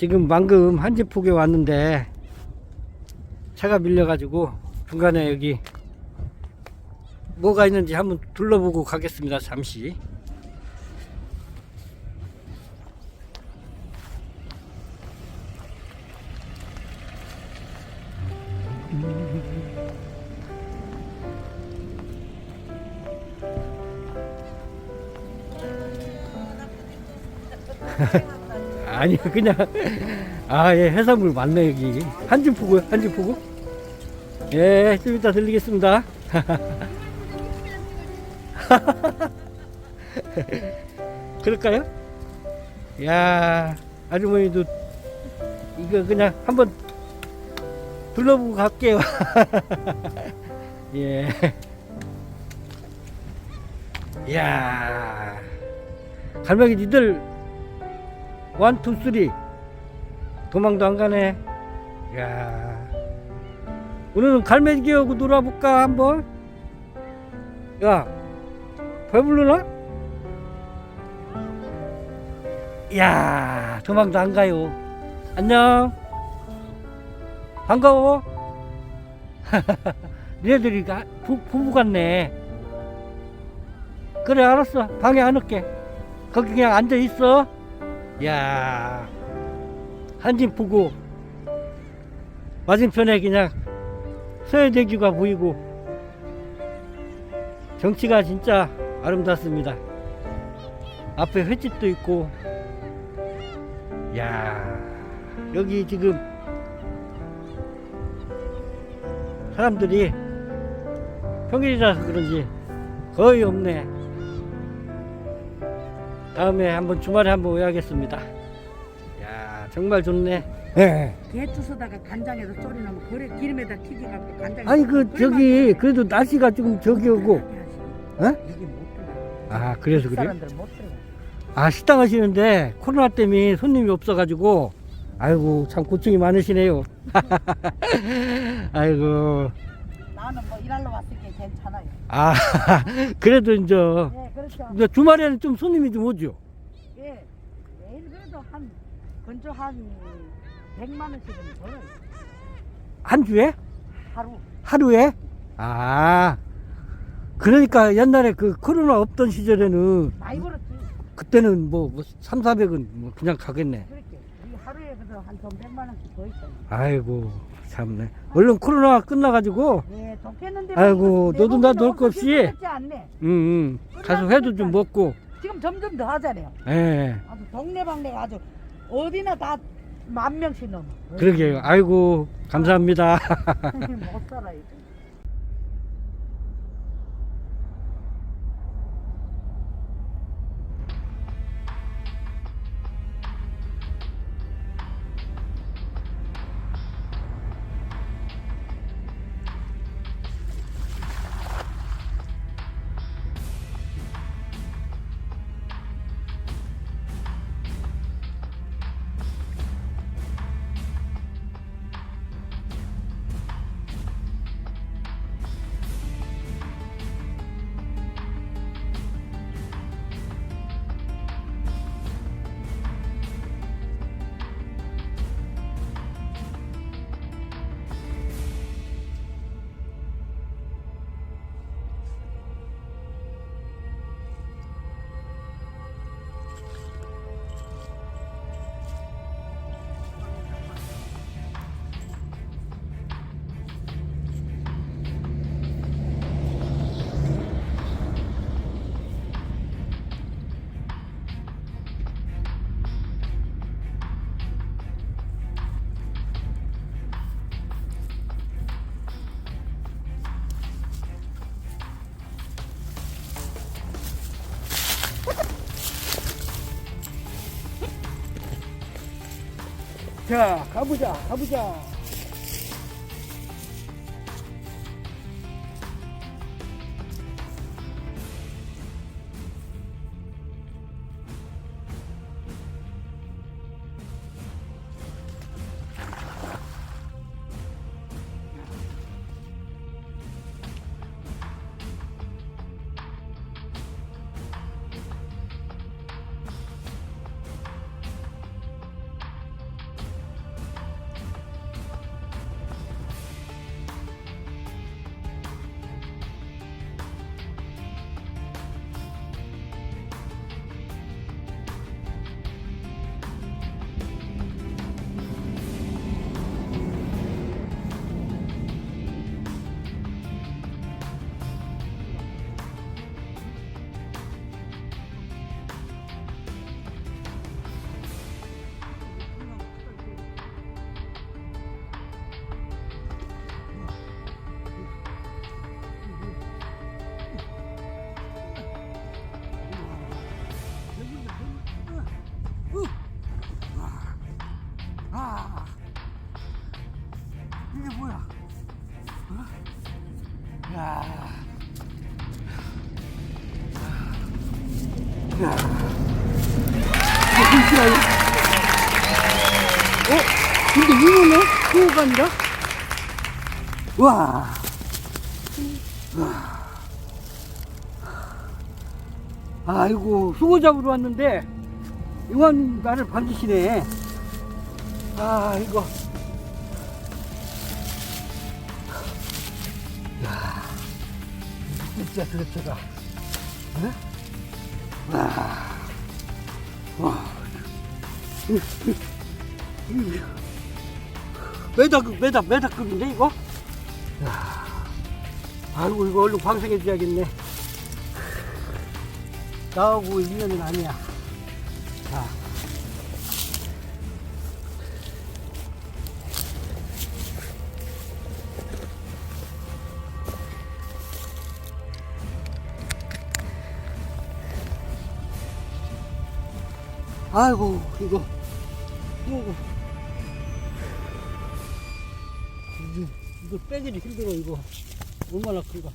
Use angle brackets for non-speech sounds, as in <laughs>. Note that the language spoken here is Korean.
지금 방금 한지폭에 왔는데 차가 밀려가지고 중간에 여기 뭐가 있는지 한번 둘러보고 가겠습니다. 잠시. <laughs> 아니요 그냥 아예 해산물 많네 여기. 한줌 보고 예좀 이따 들리겠습니다. <laughs> 그럴까요? 야 아주머니도 이거 그냥 한번 둘러보고 갈게요. <laughs> 예. 이야 갈매기 니들 원, 투, 쓰리. 도망도 안 가네. 야 오늘은 갈매기하고 놀아볼까, 한번? 야, 배불러나? 야 도망도 안 가요. 안녕. 반가워. <laughs> 니네들이 가- 부, 부부 같네. 그래, 알았어. 방에 안 올게. 거기 그냥 앉아 있어. 야 한진 보고 맞은편에 그냥 서해대교가 보이고 경치가 진짜 아름답습니다. 앞에 횟집도 있고 야 여기 지금 사람들이 평일이라서 그런지 거의 없네. 다음에 한번 주말에 한번 오야겠습니다. 야 정말 좋네. 예. 개투서다가 간장에서 졸여놓으면 그래 기름에다 튀겨갖고 간장에 아니 그 저기 그래도 날씨가 조금 저기 오고. 어? 이게 못 들어 아 그래서 그래요? 사람들 못 들어 아 식당 하시는데 코로나 때문에 손님이 없어가지고 아이고 참 고충이 많으시네요. <laughs> 아이고 나는 뭐 일하러 왔을 게 괜찮아요 아 <laughs> 그래도 이제 예 그렇죠. 이제 주말에는 좀 손님이 좀 오죠. 예. 매일 그래도 한 건조 한 100만 원씩은 벌어요. 한 주에? 하루. 하루에? 아. 그러니까 옛날에 그 코로나 없던 시절에는 많이 벌었지. 그때는 뭐, 뭐 3, 400은 뭐 그냥 가겠네. 그렇게 그래도 한돈 100만 원씩 더 있어요 아이고 참네. 얼른 코로나가 끝나가지고 예 좋겠는데 아이고, 너도 나도 놀거 없이. 그렇지 않네 응, 응. 가서 회도 좀 먹고 지금 점점 더 하잖아요 예 아주 동네방네가 아주 어디나 다 만 명씩 넘어. 그러게요. 아이고 감사합니다. <laughs> 못 살아요. 자 가보자 가보자. 야. 불씨라요? 어? 근데 이거네? 그거가 아니라? 와. 와. 아이고, 숭어 잡으러 왔는데, 이wan 나를 반기시네. 아, 이거. 야, 진짜 그렇다가. 어? 와, 와. 메다급, 메다, 메다급인데, 이거? 야, 아이고, 이거 얼른 방생해줘야겠네. 나하고 인연은 아니야. 자. 아이고, 이거, 이거, 이거, 빼기도 힘들어, 이거. 얼마나 큰가.